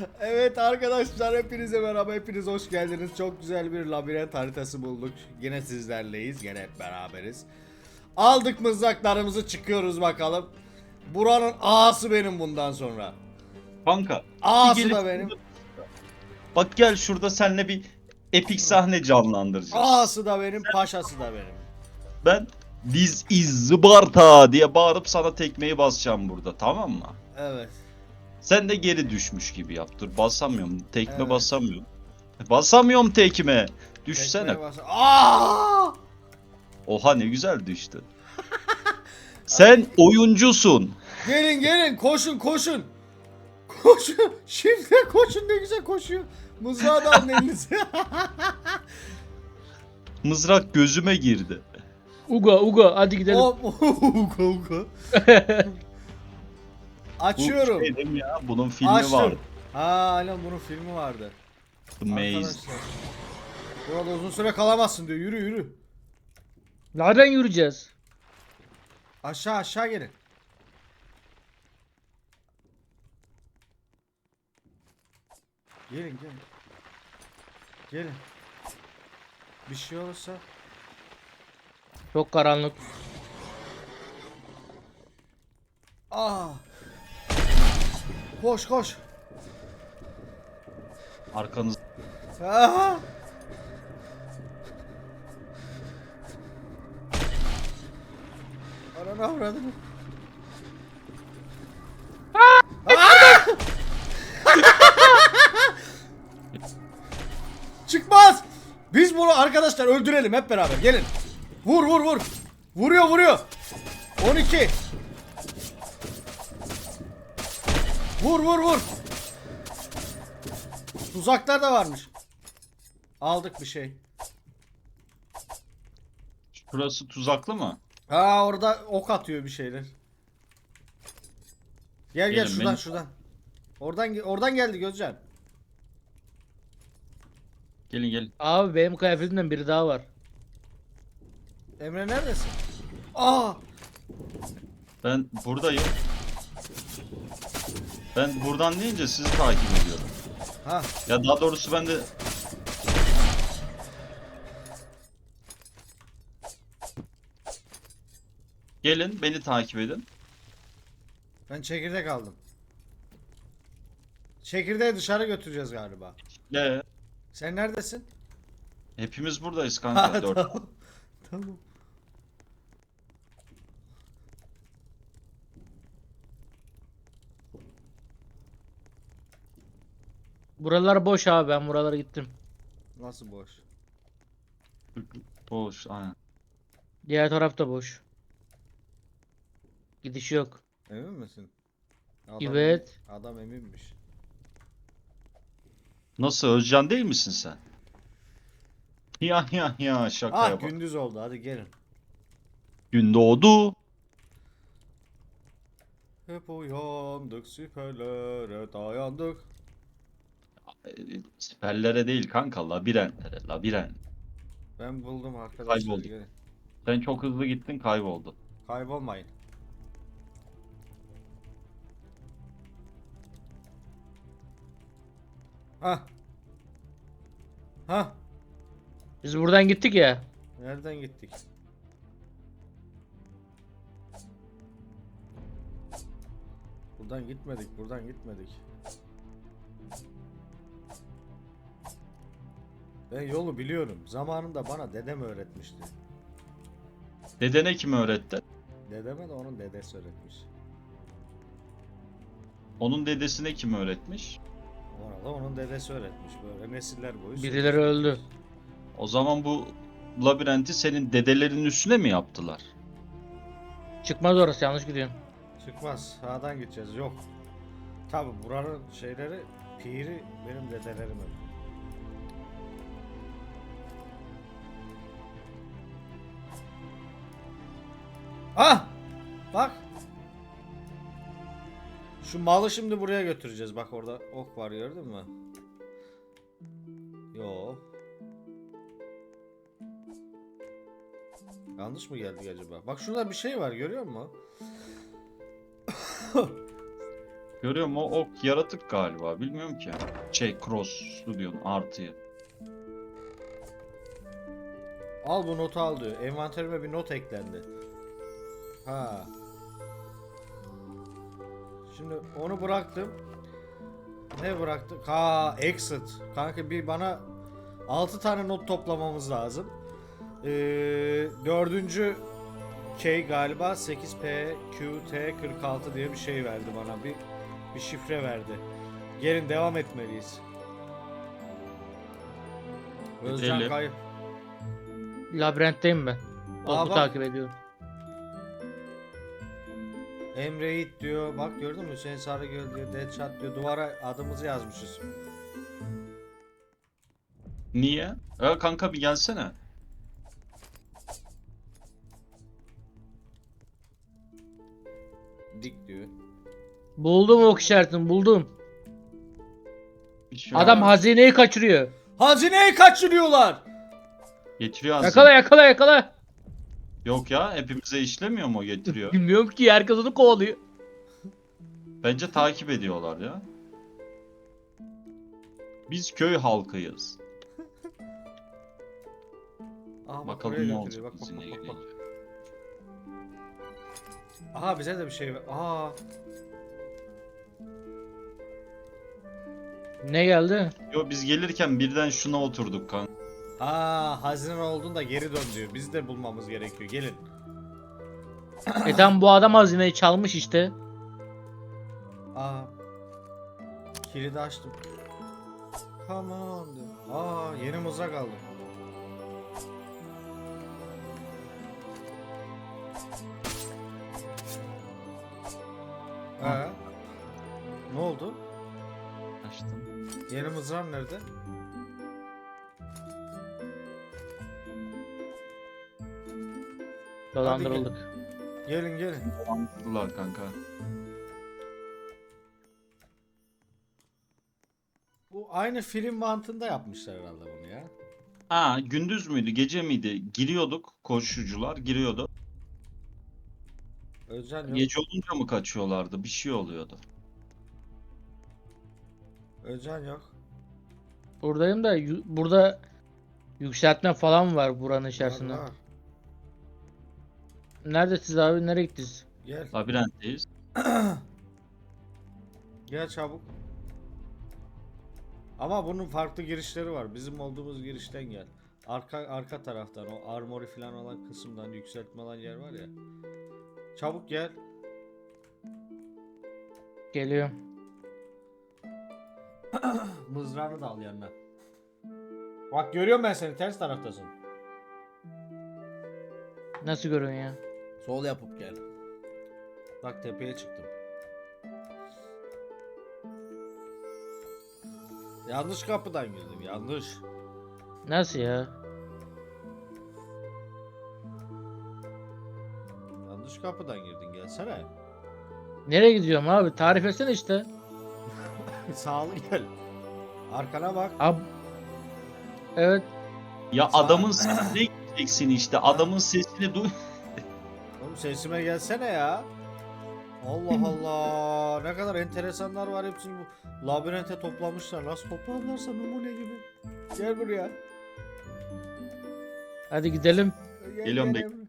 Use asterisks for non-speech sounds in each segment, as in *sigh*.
*laughs* Evet arkadaşlar hepinize merhaba hepiniz hoş geldiniz. Çok güzel bir labirent haritası bulduk. Yine sizlerleyiz. Yine hep beraberiz. Aldık mızraklarımızı çıkıyoruz bakalım. Buranın ağası benim bundan sonra. Kanka. Gelip- da benim. Bak gel şurada seninle bir epik sahne canlandıracağız. Ağası da benim, paşası da benim. Ben This is Sparta diye bağırıp sana tekmeyi basacağım burada tamam mı? Evet. Sen de geri düşmüş gibi yap. Dur basamıyorum. Tekme Evet. basamıyorum. Basamıyorum tekme. Düşsene. Bas- Aa! Oha ne güzel düştü. *laughs* Sen oyuncusun. Gelin gelin koşun koşun. Koşun. Şimdi koşun ne güzel koşuyor. Mızrağı da alın *laughs* elinize. Mızrak gözüme girdi. Uga Uga hadi gidelim. Uka *laughs* uka. Açıyorum. Bu şey ya? Bunun filmi Açtım. var. Ha aynen bunun filmi vardı. The Maze. Arkadaşlar. Burada uzun süre kalamazsın diyor. Yürü yürü. Nereden yürüyeceğiz? Aşağı aşağı gelin. Gelin gelin. Gelin. Bir şey olursa Çok karanlık. Aa. Koş koş. Arkanız Aa. Ananı *laughs* avradını. Çıkmaz. Biz bunu arkadaşlar öldürelim hep beraber. Gelin. Vur vur vur. Vuruyor vuruyor. 12. Vur vur vur. Tuzaklar da varmış. Aldık bir şey. Şurası tuzaklı mı? Ha orada ok atıyor bir şeyler. Gel gel Gelin, şuradan benim- şuradan. Oradan oradan geldi Gözcan. Gelin gelin. Abi benim kıyafetimden biri daha var. Emre neredesin? Aa! Ben buradayım. Ben buradan deyince sizi takip ediyorum. Ha Ya daha doğrusu ben de Gelin beni takip edin. ben çekirdek aldım. Çekirdeği dışarı götüreceğiz galiba. Ne? Sen neredesin? Hepimiz buradayız Ha, kanka. Dört. tamam. *laughs* tamam. Buralar boş abi ben buralara gittim. Nasıl boş? Boş aynen. Diğer taraf da boş. Gidiş yok. Emin misin? Adam, Evet. Adam eminmiş. Nasıl Özcan değil misin sen? Ya ya ya şakaya Ah bak. gündüz oldu hadi gelin. Gün doğdu. Hep uyandık süperlere dayandık. Siperlere değil kanka labirentlere labirent. Ben buldum arkadaşlar. Kaybolduk. gelin. Sen çok hızlı gittin kayboldun. Kaybolmayın. Ha. Ha. Biz buradan gittik ya. Nereden gittik? Buradan gitmedik, buradan gitmedik. Ben yolu biliyorum. Zamanında bana dedem öğretmişti. Dedene kim öğretti? Dedeme de onun dedesi öğretmiş. Onun dedesine kim öğretmiş? Ona da onun dedesi öğretmiş böyle nesiller boyu. Birileri öldü. O zaman bu labirenti senin dedelerin üstüne mi yaptılar? Çıkmaz orası yanlış gidiyorsun. Çıkmaz. Sağdan gideceğiz. Yok. Tabi buranın şeyleri piri benim dedelerim öyle. Ah! Bak. Şu malı şimdi buraya götüreceğiz. Bak orada ok var gördün mü? Yo. Yanlış mı geldik acaba? Bak şurada bir şey var görüyor musun? Görüyorum o ok yaratık galiba. Bilmiyorum ki. Şey cross'lu diyorsun artıyı. Al bu notu al diyor. Envanterime bir not eklendi. Ha. Şimdi onu bıraktım. Ne bıraktım? Ha, exit. Kanka bir bana 6 tane not toplamamız lazım. Ee, dördüncü K galiba 8P QT46 diye bir şey verdi bana. Bir bir şifre verdi. Gelin devam etmeliyiz. Özcan kayıp. Labirentteyim ben. Aa, Topu bak. takip ediyorum. Emre Yiğit diyor. Bak gördün mü Hüseyin Sarıgöl diyor. Deadshot diyor. Duvara adımızı yazmışız. Niye? Ya kanka bir gelsene. Dik diyor. Buldum ok işaretini buldum. Bir şey Adam hazineyi kaçırıyor. Hazineyi kaçırıyorlar. getiriyor aslında. Yakala yakala yakala. Yok ya hepimize işlemiyor mu o getiriyor? Bilmiyorum ki herkes onu kovalıyor. Bence takip ediyorlar ya. Biz köy halkıyız. Aha, bak Bakalım ne olacak Bak, bak, bizimle bak, bak, bak. gelince. Aha bize de bir şey ver. Aa. Ne geldi? Yo biz gelirken birden şuna oturduk kanka. Aa hazine olduğunda geri dön diyor. Biz de bulmamız gerekiyor. Gelin. *clears throat* e tam bu adam hazineyi çalmış işte. Aa. Kilidi açtım. Come on diyor. Aa yeni mızrak aldım. Ee, ne oldu? Açtım. Yeni mızrağım nerede? Dolandırıldık. Gelin gelin. Dolandırdılar kanka. Bu aynı film mantığında yapmışlar herhalde bunu ya. Ha gündüz müydü gece miydi? Giriyorduk koşucular giriyordu. Özcan yok. Gece olunca mı kaçıyorlardı? Bir şey oluyordu. Özcan yok. Buradayım da yu- burada yükseltme falan var buranın içerisinde. Var, var. Neredesiniz abi? Nereye gittiniz? Gel. Labirentteyiz. *clears throat* Gel çabuk. Ama bunun farklı girişleri var. Bizim olduğumuz girişten gel. Arka arka taraftan o armory falan olan kısımdan yükseltme olan yer var ya. Çabuk gel. Geliyorum. *clears throat* Mızrağını da al yanına. Bak görüyorum ben seni ters taraftasın. Nasıl görüyorsun ya? Sol yapıp gel. Bak tepeye çıktım. Yanlış kapıdan girdim yanlış. Nasıl ya? Yanlış kapıdan girdin gelsene. Nereye gidiyorum abi? Tarif etsene işte. *laughs* Sağlı gel. Arkana bak. Abi. Evet. Ya Sağ- adamın sesine gideceksin işte. Adamın sesini duy. Oğlum sesime gelsene ya. Allah Allah. *laughs* Ne kadar enteresanlar var hepsini bu labirente toplamışlar. Nasıl topladılarsa numune gibi. Gel buraya. Hadi gidelim. Gel, Geliyorum, gel bek-.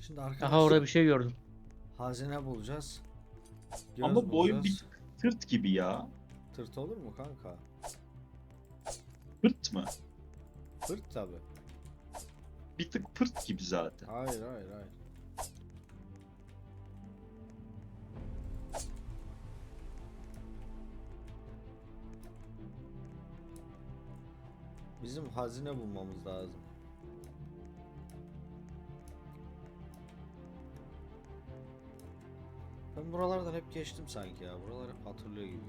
Şimdi arkadaşlar Aha orada bir şey gördüm. hazine bulacağız. Göz Ama boyu bir tırt gibi ya. Tırt olur mu kanka? Pırt mı? Tırt tabi. Bir tık pırt gibi zaten. Hayır hayır hayır. Bizim hazine bulmamız lazım. Ben buralardan hep geçtim sanki ya. Buraları hep hatırlıyor gibi.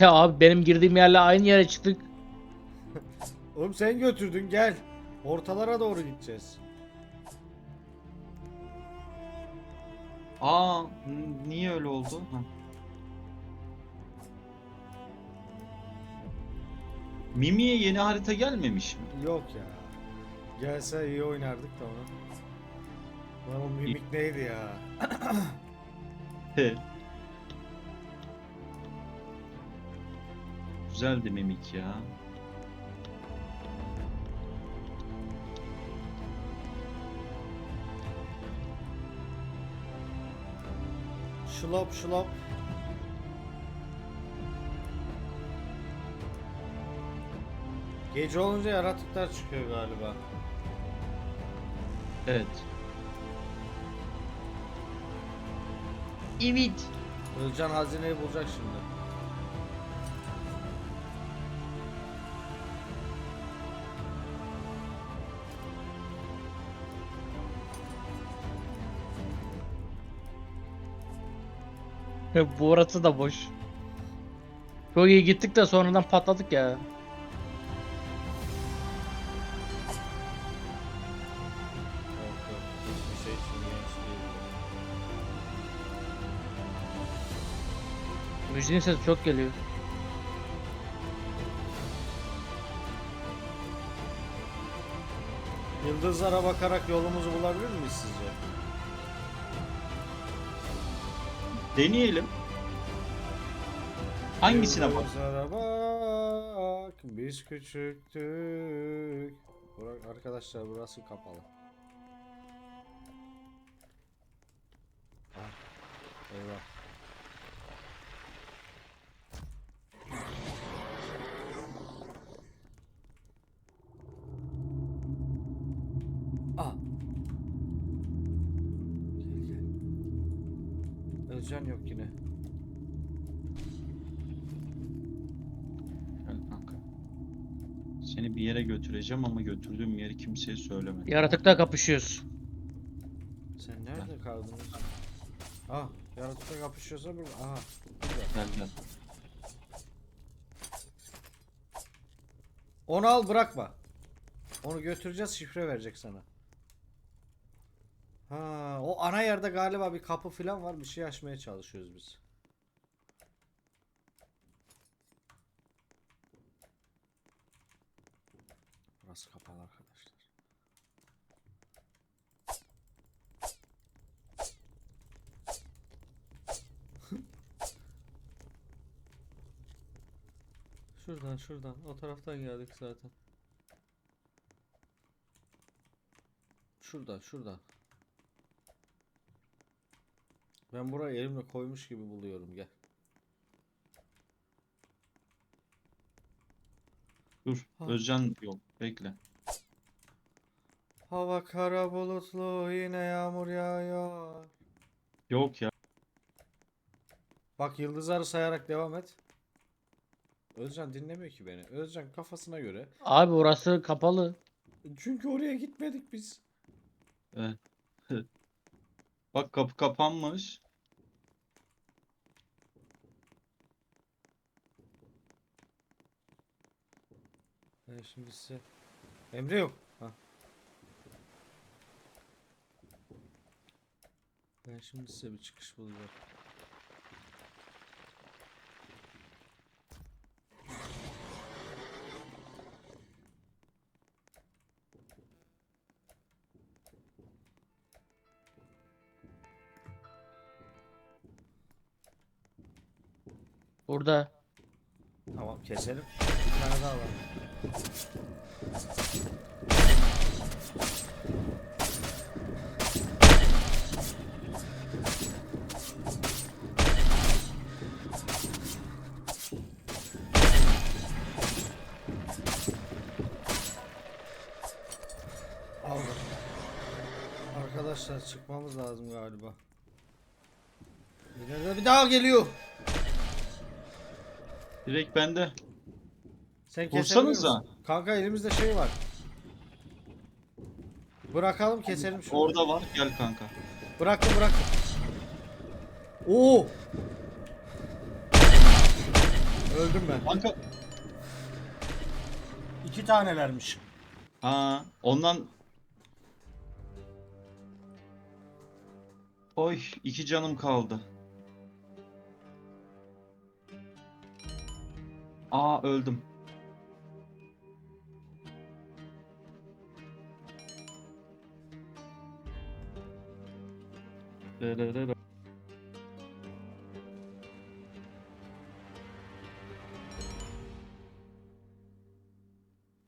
Ya abi benim girdiğim yerle aynı yere çıktık. *laughs* Oğlum sen götürdün gel. Ortalara doğru gideceğiz. Aa niye öyle oldu? Ha. Mimi'ye yeni harita gelmemiş mi? Yok ya. Gelse iyi oynardık da onu. Lan o mimik neydi ya? *clears throat* Güzeldi mimik ya. Şılop şılop. Gece olunca yaratıklar çıkıyor galiba. Evet. Evet. Özcan hazineyi bulacak şimdi. Bu orası da boş. Çok iyi gittik de sonradan patladık ya. Müziğin sesi çok geliyor. Yıldızlara bakarak yolumuzu bulabilir miyiz sizce? Deneyelim. Hangisine bak? Bak. Biz küçüktük. Bura- arkadaşlar burası kapalı. Ah, Eyvah. Ah. Gel gel. Özcan yok yine. Gel kanka. Seni bir yere götüreceğim ama götürdüğüm yeri kimseye söyleme. Yaratıkla kapışıyoruz. Sen nerede kaldın? Ah, yaratıkla kapışıyorsa burada. Aha. Burada. Gel gel. Onu al bırakma. Onu götüreceğiz şifre verecek sana. Ha, o ana yerde galiba bir kapı falan var. Bir şey açmaya çalışıyoruz biz. Burası kapalı arkadaşlar. *laughs* Şuradan şuradan o taraftan geldik zaten. Şuradan şuradan. Ben burayı elimle koymuş gibi buluyorum gel. Dur. Ha. Özcan yok. Bekle. Hava kara bulutlu yine yağmur yağıyor. Yok ya. Bak yıldızları sayarak devam et. Özcan dinlemiyor ki beni. Özcan kafasına göre. Abi orası kapalı. Çünkü oraya gitmedik biz. Evet. *laughs* Bak kapı kapanmış. Ben şimdi size... Emre yok. Ha. Ben şimdi size bir çıkış bulacağım. Burada. Tamam keselim. Bir tane daha var. Aldım. Arkadaşlar çıkmamız lazım galiba. İleride bir daha geliyor. Direkt bende. Sen Vursanıza. musun? Kanka elimizde şey var. Bırakalım keselim şunu. Orada var. Gel kanka. Bıraktım bıraktım. Oo. Öldüm ben. Kanka. İki tanelermiş. Ha, ondan Oy, iki canım kaldı. Aa öldüm.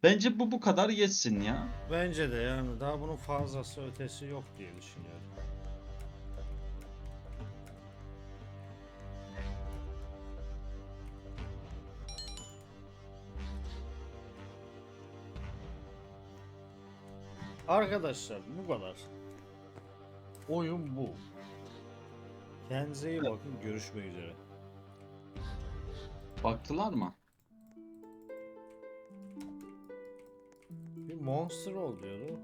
Bence bu bu kadar yetsin ya. Bence de yani daha bunun fazlası ötesi yok diye düşünüyorum. Arkadaşlar bu kadar. Oyun bu. Kendinize iyi bakın. Görüşmek üzere. Baktılar mı? Bir monster ol diyordu.